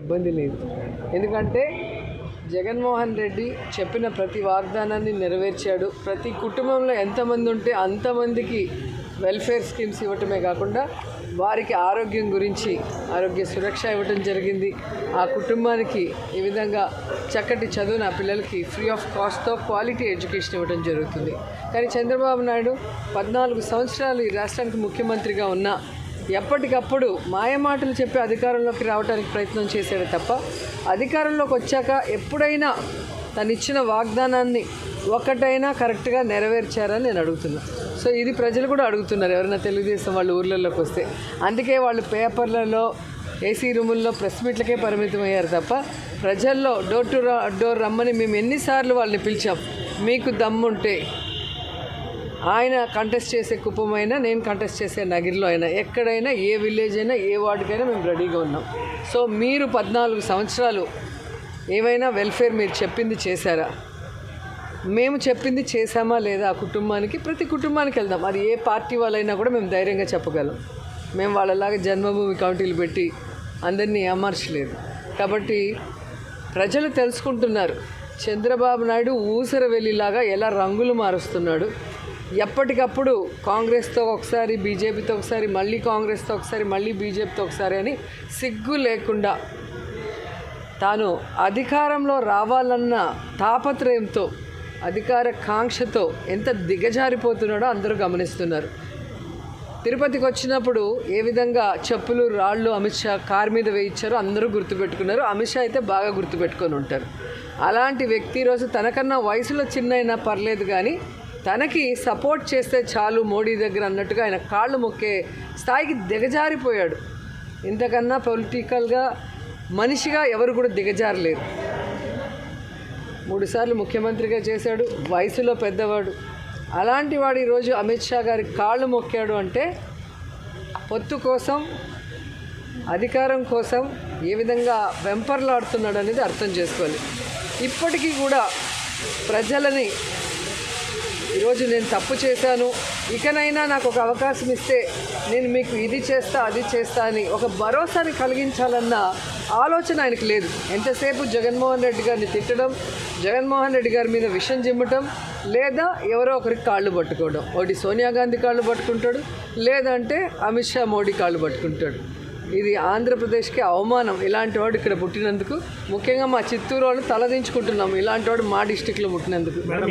ఇబ్బంది లేదు. ఎందుకంటే జగన్మోహన్ రెడ్డి చెప్పిన ప్రతి వాగ్దానాన్ని నెరవేర్చాడు. ప్రతి కుటుంబంలో ఎంతమంది ఉంటే అంతమందికి వెల్ఫేర్ స్కీమ్స్ ఇవ్వటమే కాకుండా వారికి ఆరోగ్యం గురించి ఆరోగ్య సురక్ష ఇవ్వటం జరిగింది. ఆ కుటుంబానికి ఈ విధంగా చక్కటి చదువు నా పిల్లలకి ఫ్రీ ఆఫ్ కాస్ట్తో క్వాలిటీ ఎడ్యుకేషన్ ఇవ్వడం జరుగుతుంది. కానీ చంద్రబాబు నాయుడు పద్నాలుగు సంవత్సరాలు ఈ రాష్ట్రానికి ముఖ్యమంత్రిగా ఉన్నా ఎప్పటికప్పుడు మాయమాటలు చెప్పి అధికారంలోకి రావడానికి ప్రయత్నం చేశాడు తప్ప అధికారంలోకి వచ్చాక ఎప్పుడైనా తను ఇచ్చిన వాగ్దానాన్ని ఒక్కటైనా కరెక్ట్గా నెరవేర్చారని నేను అడుగుతున్నా. సో ఇది ప్రజలు కూడా అడుగుతున్నారు. ఎవరైనా తెలుగుదేశం వాళ్ళు ఊర్లలోకి వస్తే. అందుకే వాళ్ళు పేపర్లలో ఏసీ రూముల్లో ప్రెస్ మీట్లకే పరిమితం అయ్యారు తప్ప ప్రజల్లో డోర్ టు డోర్ రమ్మని మేము ఎన్నిసార్లు వాళ్ళని పిలిచాం. మీకు దమ్ముంటే ఆయన కంటెస్ట్ చేసే కుప్పమైనా నేను కంటెస్ట్ చేసే నగిరిలో అయినా ఎక్కడైనా ఏ విలేజ్ అయినా ఏ వార్డుకైనా మేము రెడీగా ఉన్నాం. సో మీరు పద్నాలుగు సంవత్సరాలు ఏమైనా వెల్ఫేర్ మీరు చెప్పింది చేశారా? మేము చెప్పింది చేశామా లేదా ఆ కుటుంబానికి? ప్రతి కుటుంబానికి వెళ్దాం. అది ఏ పార్టీ వాళ్ళైనా కూడా మేము ధైర్యంగా చెప్పగలం. మేము వాళ్ళలాగా జన్మభూమి కౌంటీలు పెట్టి అందరినీ అమర్చలేదు కాబట్టి ప్రజలు తెలుసుకుంటున్నారు. చంద్రబాబు నాయుడు ఊసర వెళ్ళిలాగా ఎలా రంగులు మారుస్తున్నాడు. ఎప్పటికప్పుడు కాంగ్రెస్తో ఒకసారి బీజేపీతో ఒకసారి మళ్ళీ కాంగ్రెస్తో ఒకసారి మళ్ళీ బీజేపీతో ఒకసారి అని సిగ్గు లేకుండా తాను అధికారంలో రావాలన్న తాపత్రయంతో అధికార కాంక్షతో ఎంత దిగజారిపోతున్నాడో అందరూ గమనిస్తున్నారు. తిరుపతికి వచ్చినప్పుడు ఏ విధంగా చెప్పులు రాళ్ళు అమిత్ షా కార్ మీద వేయించారో అందరూ గుర్తుపెట్టుకున్నారు. అమిత్ షా అయితే బాగా గుర్తుపెట్టుకొని ఉంటారు. అలాంటి వ్యక్తి ఈరోజు తనకన్నా వయసులో చిన్న అయినా పర్లేదు కానీ తనకి సపోర్ట్ చేస్తే చాలు మోడీ దగ్గర అన్నట్టుగా ఆయన కాళ్ళు మొక్కే స్థాయికి దిగజారిపోయాడు. ఇంతకన్నా పొలిటికల్గా మనిషిగా ఎవరు కూడా దిగజారలేరు. మూడుసార్లు ముఖ్యమంత్రిగా చేశాడు వయసులో పెద్దవాడు. అలాంటి వాడు ఈరోజు అమిత్ షా గారి కాళ్ళు మొక్కాడు అంటే పొత్తు కోసం అధికారం కోసం ఏ విధంగా వెంపర్లాడుతున్నాడు అనేది అర్థం చేసుకోవాలి. ఇప్పటికీ కూడా ప్రజలని ఈరోజు నేను తప్పు చేశాను. ఇకనైనా నాకు ఒక అవకాశం ఇస్తే నేను మీకు ఇది చేస్తా అది చేస్తా అని ఒక భరోసాని కలిగించాలన్న ఆలోచన ఆయనకు లేదు. ఎంతసేపు జగన్మోహన్ రెడ్డి గారిని తిట్టడం జగన్మోహన్ రెడ్డి గారి మీద విషం చిమ్మటం లేదా ఎవరో ఒకరికి కాళ్ళు పట్టుకోవడం. ఒకటి సోనియా గాంధీ కాళ్ళు పట్టుకుంటాడు లేదంటే అమిత్ షా మోడీ కాళ్ళు పట్టుకుంటాడు. ఇది ఆంధ్రప్రదేశ్కి అవమానం. ఇలాంటి వాడు ఇక్కడ పుట్టినందుకు ముఖ్యంగా మా చిత్తూరు వాళ్ళు తలదించుకుంటున్నాం ఇలాంటి వాడు మా డిస్టిక్లో పుట్టినందుకు. మేడం